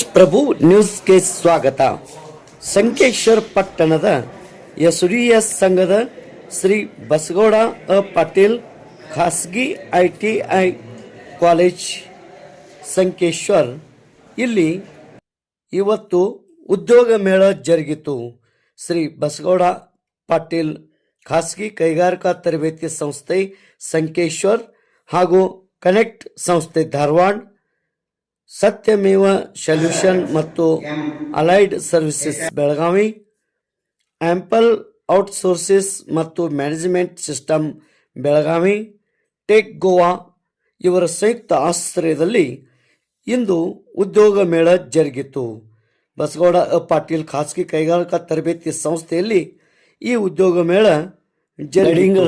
ಪ್ರಭು ನ್ಯೂಸ್ಗೆ ಸ್ವಾಗತ. ಸಂಕೇಶ್ವರ ಪಟ್ಟಣದ ಯಸುರಿಯ ಸಂಘದ ಶ್ರೀ ಬಸಗೌಡ ಅ ಪಾಟೀಲ್ ಖಾಸಗಿ I T I college Sankeshwar. ಇಲ್ಲಿ ಇವತ್ತು ಉದ್ಯೋಗ ಮೇಳ ಜರುಗಿತು. ಶ್ರೀ ಬಸಗೌಡ ಪಾಟೀಲ್ ಖಾಸಗಿ ಕೈಗಾರಿಕಾ ತರಬೇತಿ ಸಂಸ್ಥೆ ಸಂಕೇಶ್ವರ್ ಹಾಗೂ ಕನೆಕ್ಟ್ ಸಂಸ್ಥೆ ಧಾರವಾಡ ಸತ್ಯಮೇವ ಸೊಲ್ಯೂಷನ್ ಮತ್ತು allied services Belagavi ample outsources ಮತ್ತು management system Belagavi, take Goa ಇವರ ಸಂಯುಕ್ತ ಆಶ್ರಯದಲ್ಲಿ ಇಂದು ಉದ್ಯೋಗ ಮೇಳ ಜರುಗಿತು. ಬಸಗೌಡ ಪಾಟೀಲ್ ಖಾಸಗಿ ಕೈಗಾರಿಕಾ ತರಬೇತಿ ಸಂಸ್ಥೆಯಲ್ಲಿ ಈ ಉದ್ಯೋಗ ಮೇಳ ಜರುಗಿತು.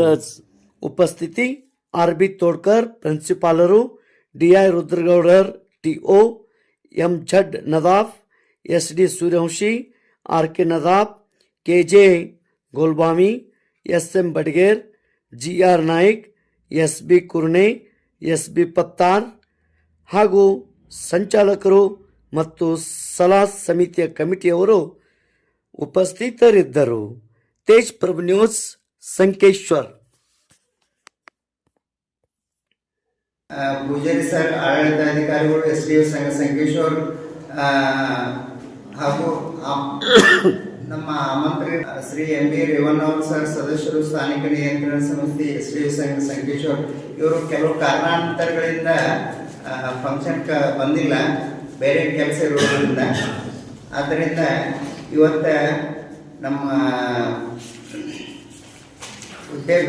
ಉಪಸ್ಥಿತಿ, R B Todkar, ಪ್ರಿನ್ಸಿಪಾಲರು, D I Rudragouder T O M Z Nadaf S D Suryavanshi R K Nadaf K J Golbami S M Badiger G R Naik S B Kurne S B Pattar ಹಾಗೂ ಸಂಚಾಲಕರು ಮತ್ತು ಸಲಹಾ ಸಮಿತಿಯ ಕಮಿಟಿಯವರು ಉಪಸ್ಥಿತರಿದ್ದರು. Tej Prabhu news, Sankeshwar. Pujari sir ಆಡಳಿತಾಧಿಕಾರಿಗಳು, S D F ಸಂಘ, ಸಂಕೇಶ್ವರ್ ಹಾಗೂ ನಮ್ಮ ಆಮಂತ್ರಿ ಶ್ರೀ ಎಂ ಬಿ ರೇವಣ್ಣವರು ಸರ್, ಸದಸ್ಯರು, ಸ್ಥಾನಿಕ ನಿಯಂತ್ರಣ ಸಂಸ್ಥೆ, ಎಸ್ ಡಿ ಎಫ್ ಸಂಘ, ಸಂಕೇಶ್ವರ್, ಇವರು ಕೆಲವು ಕಾರಣಾಂತರಗಳಿಂದ ಫಂಕ್ಷನ್ ಬಂದಿಲ್ಲ, ಬೇರೆ ಕೆಲಸ ಇರೋದ್ರಿಂದ ಆದ್ದರಿಂದ ಇವತ್ತ ನಮ್ಮ ಉದ್ಯೋಗ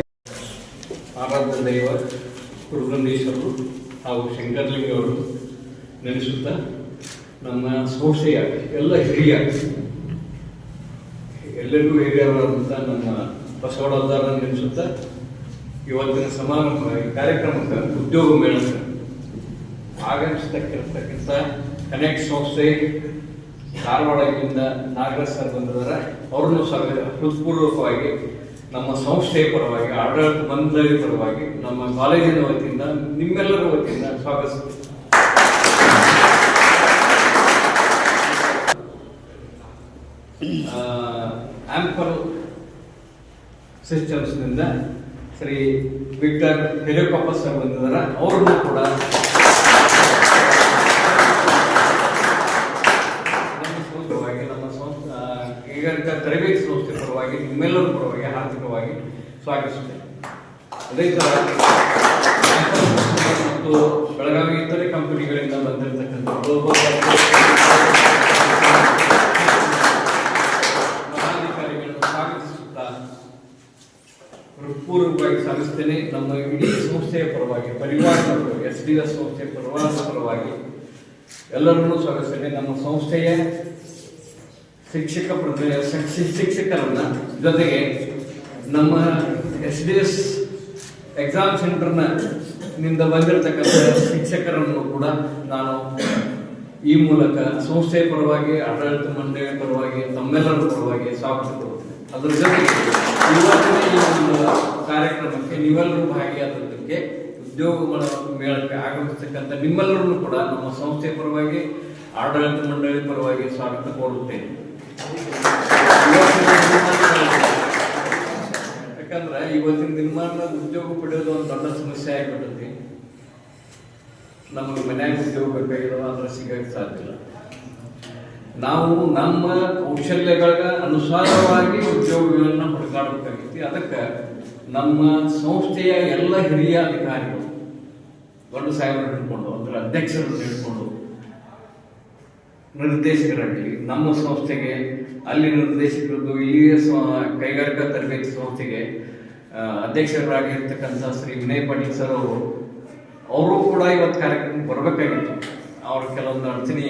ಆರಾಧ್ಯ ಹಾಗೂ ಶಂಕರ್ಲಿಂಗ್ ಅವರು ನೆನೆಸುತ್ತಾ ನಮ್ಮ ಸೋಸೆಯ ಎಲ್ಲ ಹಿರಿಯ, ಎಲ್ಲರಿಗೂ ಹಿರಿಯರಾದಂಥ ನಮ್ಮ ಬಸವಣ್ಣದಾರ ನೆನೆಸುತ್ತಾ ಇವತ್ತಿನ ಸಮಾರಂಭ, ಈ ಕಾರ್ಯಕ್ರಮಕ್ಕೆ ಉದ್ಯೋಗ ಮೇಳಕ್ಕೆ ಆಗಮಿಸ್ತಕ್ಕಿರ್ತಕ್ಕಂಥ ಕನೆಕ್ಟ್ ಸಂಸ್ಥೆ ಧಾರವಾಡದಿಂದ ನಾಗರಾಜ್ ಸರ್ ಬಂದಿದ್ದಾರೆ. ಅವ್ರನ್ನು ಸಹ ಹೃತ್ಪೂರ್ವಕವಾಗಿ ನಮ್ಮ ಸಂಸ್ಥೆಯ ಪರವಾಗಿ, ಆಡಳಿತ ಮಂಡಳಿ ಪರವಾಗಿ, ನಮ್ಮ ಕಾಲೇಜಿನ ವತಿಯಿಂದ, ನಿಮ್ಮೆಲ್ಲರ ವತಿಯಿಂದ ಸ್ವಾಗತಿಸ್ತೀನಿ ಆಂಪಲ್ ಸಿಸ್ಟಮ್ಸ್ನಿಂದ ಶ್ರೀ ವಿಕ್ಟರ್ ಹೆಲಿಕಾಪ್ಟರ್ ಸರ್ ಬಂದಿದ್ದಾರೆ. ಅವ್ರನ್ನ ಕೂಡ ನಮ್ಮ ಸಂಸ್ಥೆ ಕೈಗಾರಿಕಾ ತರಬೇತಿ ಸಂಸ್ಥೆ ಪರವಾಗಿ, ನಿಮ್ಮೆಲ್ಲರ ಪರವಾಗಿ ಹಾರ್ದಿಕವಾಗಿ ಸ್ವಾಗತಿಸುತ್ತೇನೆ. ಅದೇ ಥರ ಮತ್ತು ಬೆಳಗಾವಿ ಇತರೆ ಕಂಪನಿಗಳಿಂದ ಬಂದಿರತಕ್ಕಂಥ ಗ್ಲೋಬಲ್ ಪದಾಧಿಕಾರಿಗಳನ್ನು ಸ್ವಾಗತಿಸುತ್ತಾ ಹೃತ್ಪೂರ್ವಕವಾಗಿ ಸ್ವಾಗತಿಸ್ತೇನೆ. ನಮ್ಮ ಇಡೀ ಸಂಸ್ಥೆಯ ಪರವಾಗಿ ಪರಿವಾರದ ಪರವಾಗಿ, ಎಸ್ ಡಿ ಎಸ್ ಸಂಸ್ಥೆಯ ಪರಿವಾರದ ಪರವಾಗಿ ಎಲ್ಲರನ್ನೂ ಸ್ವಾಗತಿಸ್ತೇನೆ. ನಮ್ಮ ಸಂಸ್ಥೆಯ ಶಿಕ್ಷಕ ಪ್ರತಿ- ಶಿಕ್ಷಕರನ್ನ ಜೊತೆಗೆ ನಮ್ಮ ಎಸ್ ಡಿ ಎಸ್ ಎಕ್ಸಾಮ್ ಸೆಂಟರ್ನ ನಿಂದ ಬಂದಿರತಕ್ಕಂಥ ಶಿಕ್ಷಕರನ್ನು ಕೂಡ ನಾನು ಈ ಮೂಲಕ ಸಂಸ್ಥೆಯ ಪರವಾಗಿ, ಆಡಳಿತ ಮಂಡಳಿಯ ಪರವಾಗಿ, ತಮ್ಮೆಲ್ಲರ ಪರವಾಗಿ ಸ್ವಾಗತಿಸುತ್ತೇನೆ ಅದರ ಜೊತೆಗೆ ಇವತ್ತಿನ ಈ ಒಂದು ಕಾರ್ಯಕ್ರಮಕ್ಕೆ ನೀವೆಲ್ಲರೂ ಭಾಗಿಯಾದದ್ದಕ್ಕೆ ಉದ್ಯೋಗ ಮೇಳ- ಮೇಳಕ್ಕೆ ಆಗಮಿಸತಕ್ಕಂಥ ನಿಮ್ಮೆಲ್ಲರನ್ನು ಕೂಡ ನಮ್ಮ ಸಂಸ್ಥೆಯ ಪರವಾಗಿ, ಆಡಳಿತ ಮಂಡಳಿ ಪರವಾಗಿ ಸ್ವಾಗತ ಕೋರುತ್ತೇನೆ. ಇವತ್ತಿನ ದಿನಮಾನ ಉದ್ಯೋಗ ಪಡೆಯೋದು ಒಂದು ದೊಡ್ಡ ಸಮಸ್ಯೆ ಆಗಿಬಿಟ್ಟೈತಿ. ನಮಗೆ ಮನ್ಯಾಗ ಉದ್ಯೋಗ ಬೇಕಾಗಿರೋ ಅಂದ್ರೆ ಸಿಗಕ್ಕೆ ಸಾಧ್ಯ ಇಲ್ಲ. ನಾವು ನಮ್ಮ ಕೌಶಲ್ಯಗಳ ಅನುಸಾರವಾಗಿ ಉದ್ಯೋಗಗಳನ್ನ ಹುಡುಕಾಡಬೇಕಾಗೈತಿ ಅದಕ್ಕೆ ನಮ್ಮ ಸಂಸ್ಥೆಯ ಎಲ್ಲ ಹಿರಿಯ ಅಧಿಕಾರಿಗಳು, ದೊಡ್ಡ ಸಾಹೇಬರು ಹಿಡ್ಕೊಂಡು ಅಂದ್ರೆ ಅಧ್ಯಕ್ಷರನ್ನು ಹಿಡ್ಕೊಂಡು ನಿರ್ದೇಶಕರಾಗಲಿ, ನಮ್ಮ ಸಂಸ್ಥೆಗೆ, ಅಲ್ಲಿ ನಿರ್ದೇಶಕರದ್ದು, ಇಲ್ಲಿಯ ಕೈಗಾರಿಕಾ ತರಬೇತಿ ಸಂಸ್ಥೆಗೆ ಅಧ್ಯಕ್ಷರಾಗಿರ್ತಕ್ಕಂಥ ಶ್ರೀ ವಿನಯ್ ಪಾಟೀಲ್ ಸರ್ ಅವರು ಅವರು ಕೂಡ ಇವತ್ತು ಕಾರ್ಯಕ್ರಮಕ್ಕೆ ಬರಬೇಕಾಗಿತ್ತು. ಅವ್ರು ಕೆಲವೊಂದು ಅರ್ಚನೆ,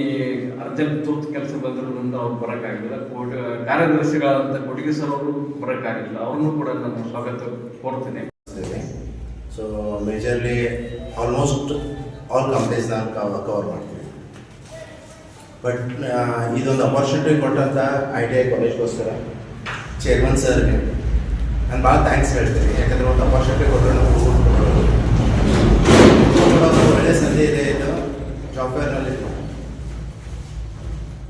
ಅರ್ಜೆಂಟ್ ತುರ್ತು ಕೆಲಸ ಬಂದಿರೋದ್ರಿಂದ ಅವ್ರು ಬರೋಕ್ಕಾಗಿಲ್ಲ. ಕೋಟ, ಕಾರ್ಯದರ್ಶಿಗಳಾದಂಥ ಕೊಡುಗೆ ಸರ್ ಅವರು ಬರೋಕ್ಕಾಗಿಲ್ಲ. ಅವ್ರನ್ನೂ ಕೂಡ ನಾನು ಸ್ವಾಗತ ಕೋರ್ತೇನೆ. So majorly almost all companies ನಾನು ಕವರ್ ಮಾಡ್ತೀನಿ. ಬಟ್ ಇದೊಂದು ಅಪರ್ಚುನಿಟಿ ಕೊಟ್ಟಂಥ ಐ ಟಿ ಐ ಕಾಲೇಜ್ಗೋಸ್ಕರ ಚೇರ್ಮನ್ ಸರ್ಗೆ ನಾನು ಭಾಳ ಥ್ಯಾಂಕ್ಸ್ ಹೇಳ್ತೀನಿ. ಯಾಕಂದರೆ ಒಂದು ಅಪರ್ಚುನಿಟಿ ಕೊಟ್ಟರೆ ನಾವು ಒಳ್ಳೆ ಸಂಧಿ ಇದೆ ಇದು ಜಾಬ್ ಫೇರ್ನಲ್ಲಿ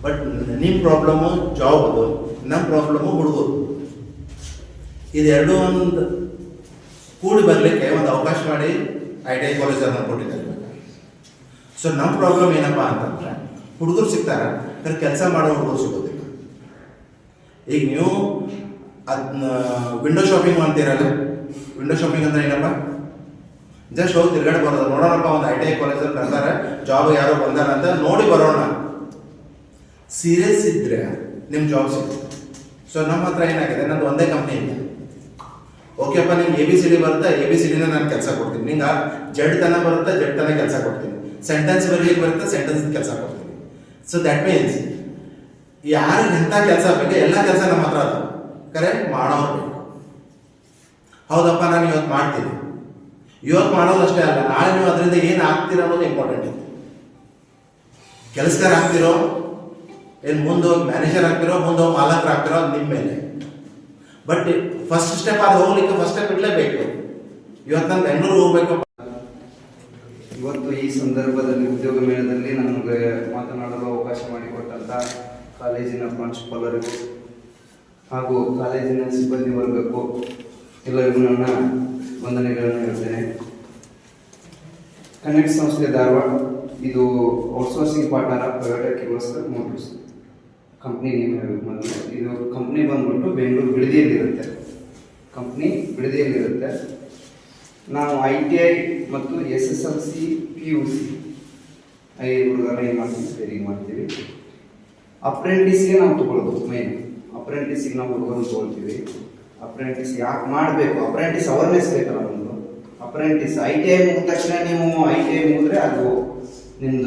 ಬಟ್ ನಿಮ್ಮ ಪ್ರಾಬ್ಲಮ್ಮು ಜಾಬ್ ಅದು ನಮ್ಮ ಪ್ರಾಬ್ಲಮ್ಮು ಹುಡುಗರು. ಇದೆರಡೂ ಒಂದು ಕೂಡಿ ಬರಲಿಕ್ಕೆ ಒಂದು ಅವಕಾಶ ಮಾಡಿ ಐ ಟಿ ಐ ಕಾಲೇಜನ್ನು ಕೊಟ್ಟಿದ್ದಾರೆ ಸೊ ನಮ್ಮ ಪ್ರಾಬ್ಲಮ್ ಏನಪ್ಪ ಅಂತಂದ್ರೆ, ಹುಡುಗರು ಸಿಗ್ತಾರೆ ಕೆಲಸ ಮಾಡೋ ಹುಡುಗರು ಸಿಗೋದಿಲ್ಲ. ಈಗ ನೀವು ಅದನ್ನ ವಿಂಡೋ ಶಾಪಿಂಗ್ ಅಂತೀರಲ್ಲ ವಿಂಡೋ ಶಾಪಿಂಗ್ ಅಂದ್ರೆ ಏನಪ್ಪ? ಜಸ್ಟ್ ಹೋಗಿ ತಿರ್ಗಾಡಿ ಬರೋದು. ನೋಡೋಣಪ್ಪ, ಒಂದು ಐ ಟಿ ಐ ಕಾಲೇಜಲ್ಲಿ ಕರ್ತಾರೆ ಜಾಬ್ ಯಾರೋ ಬಂದಾರ ಅಂತ ನೋಡಿ ಬರೋಣ. ಸೀರಿಯಸ್ ಇದ್ರೆ ನಿಮ್ಮ ಜಾಬ್ ಸಿಗುತ್ತೆ. ಸೊ ನಮ್ಮ ಹತ್ರ ಏನಾಗಿದೆ? ನಂದು ಒಂದೇ ಕಂಪ್ನಿ ಇದೆ. ಓಕೆಪ್ಪ ನಿಮ್ಗೆ ಎ ಬಿ ಸಿ ಡಿ ಬರುತ್ತೆ? ಎ ಬಿ ಸಿ ಡಿನ ನಾನು ಕೆಲಸ ಕೊಡ್ತೀನಿ. ನಿಂಗೆ ಜಡ್ ತನ ಬರುತ್ತೆ? ಜಡ್ ತನ ಕೆಲಸ ಕೊಡ್ತೀನಿ. ಸೆಂಟೆನ್ಸ್ ಬರೀಲಿಕ್ಕೆ ಬರುತ್ತೆ? ಸೆಂಟೆನ್ಸ್ ಕೆಲಸ ಕೊಡ್ತೀನಿ. ಸೊ ದ್ಯಾಟ್ ಮೀನ್ಸ್ ಯಾರಿಗೆ ಎಂಥ ಕೆಲಸ ಬೇಕು, ಎಲ್ಲ ಕೆಲಸ ನಮ್ಮ ಹತ್ರ ಅದಾವ ಕರೆ ಮಾಡೋರು. ಹೌದಪ್ಪ, ನಾನು ಇವತ್ತು ಮಾಡ್ತೀನಿ. ಇವತ್ತು ಮಾಡೋದಷ್ಟೇ ಅಲ್ಲ, ನಾಳೆ ನೀವು ಅದರಿಂದ ಏನು ಆಗ್ತೀರ ಅನ್ನೋದು ಇಂಪಾರ್ಟೆಂಟ್ ಇದೆ ಕೆಲಸಗಾರ ಆಗ್ತಿರೋ, ಏನು ಮುಂದೆ ಹೋಗಿ ಮ್ಯಾನೇಜರ್ ಆಗ್ತಿರೋ, ಮುಂದೆ ಹೋಗಿ ಮಾಲಕರು ಆಗ್ತಿರೋ ನಿಮ್ಮ ಮೇಲೆ. ಬಟ್ ಫಸ್ಟ್ ಸ್ಟೆಪ್ ಅದು ಹೋಗ್ಲಿಕ್ಕೆ ಫಸ್ಟ್ ಸ್ಟೆಪ್ ಇಡಲೇಬೇಕು. ಇವತ್ತು ನಾನು ಬೆಂಗಳೂರು ಹೋಗ್ಬೇಕಪ್ಪ. ಇವತ್ತು ಈ ಸಂದರ್ಭದಲ್ಲಿ ಉದ್ಯೋಗ ಮೇಳದಲ್ಲಿ ನಮಗೆ ಮಾತನಾಡಲು ಅವಕಾಶ ಮಾಡಿಕೊಟ್ಟಂತ ಕಾಲೇಜಿನ ಪ್ರಾಂಶುಪಾಲರಿಗೂ ಹಾಗೂ ಕಾಲೇಜಿನ ಸಿಬ್ಬಂದಿ ವರ್ಗಕ್ಕೂ ಎಲ್ಲರಿಗೂ ನನ್ನ ವಂದನೆಗಳನ್ನು ಹೇಳ್ತೇನೆ. ಕನೆಕ್ಟ್ ಸಂಸ್ಥೆ ಧಾರವಾಡ, ಇದು outsourcing partner of private Kirloskar motors company name ಮೊದಲು. ಇದು ಕಂಪ್ನಿ ಬಂದ್ಬಿಟ್ಟು ಬೆಂಗಳೂರು ಬಿಡದಿಯಲ್ಲಿರುತ್ತೆ. ಕಂಪ್ನಿ ಬಿಡದಿಯಲ್ಲಿರುತ್ತೆ. ನಾವು ಐ ಟಿ ಐ ಮತ್ತು S S L C, P U C, I ಹುಡುಗರ ಏನು ಮಾಡ್ತೀವಿ? ಮಾಡ್ತೀವಿ. ಅಪ್ರೆಂಟಿಸ್ಗೆ ನಾವು ತೊಗೊಳ್ಬೋದು ಮೈನ್ ಅಪ್ರೆಂಟಿಸ್ಗೆ ನಾವು ಹುಡುಗರು ತೊಗೊಳ್ತೀವಿ. ಅಪ್ರೆಂಟಿಸ್ ಯಾಕೆ ಮಾಡಬೇಕು? ಅಪ್ರೆಂಟಿಸ್ ಅವೇರ್ನೆಸ್ ಬೇಕಲ್ಲ ಒಂದು ಅಪ್ರೆಂಟಿಸ್ ಐ ಟಿ ಐ ಮುಗಿದ ತಕ್ಷಣ ನೀವು ಐ ಟಿ ಐ ಮುಗಿದ್ರೆ ಅದು ನಿಮ್ಮದು